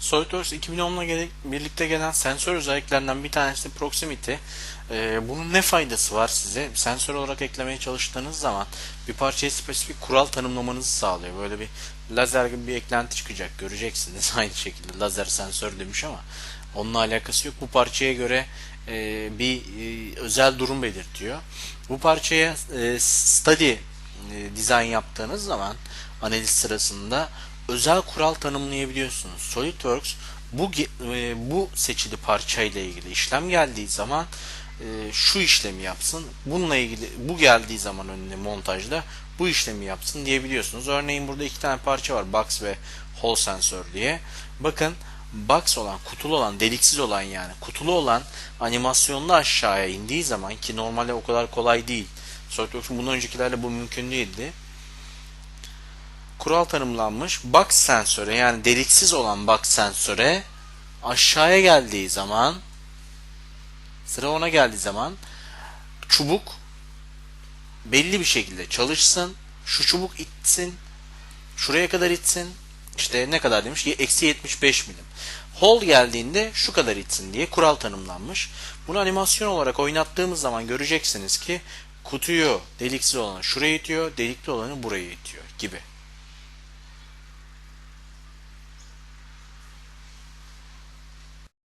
SolidWorks 2010'la gele- birlikte gelen sensör özelliklerinden bir tanesi de Proximity. Ee, bunun ne faydası var size? Sensör olarak eklemeye çalıştığınız zaman bir parçaya spesifik kural tanımlamanızı sağlıyor. Böyle bir lazer gibi bir eklenti çıkacak. Göreceksiniz aynı şekilde. Lazer sensör demiş ama onunla alakası yok. Bu parçaya göre e, bir e, özel durum belirtiyor. Bu parçaya e, study e, dizayn yaptığınız zaman analiz sırasında özel kural tanımlayabiliyorsunuz. SolidWorks bu e, bu seçili parçayla ilgili işlem geldiği zaman e, şu işlemi yapsın. Bununla ilgili bu geldiği zaman önüne montajda bu işlemi yapsın diyebiliyorsunuz. Örneğin burada iki tane parça var. Box ve hole sensör diye. Bakın box olan, kutulu olan, deliksiz olan yani kutulu olan animasyonlu aşağıya indiği zaman ki normalde o kadar kolay değil. SolidWorks'un bundan öncekilerle bu mümkün değildi kural tanımlanmış box sensöre yani deliksiz olan box sensöre aşağıya geldiği zaman sıra ona geldiği zaman çubuk belli bir şekilde çalışsın. Şu çubuk itsin. Şuraya kadar itsin. İşte ne kadar demiş? Eksi 75 milim. Hole geldiğinde şu kadar itsin diye kural tanımlanmış. Bunu animasyon olarak oynattığımız zaman göreceksiniz ki kutuyu deliksiz olanı şuraya itiyor, delikli olanı buraya itiyor gibi.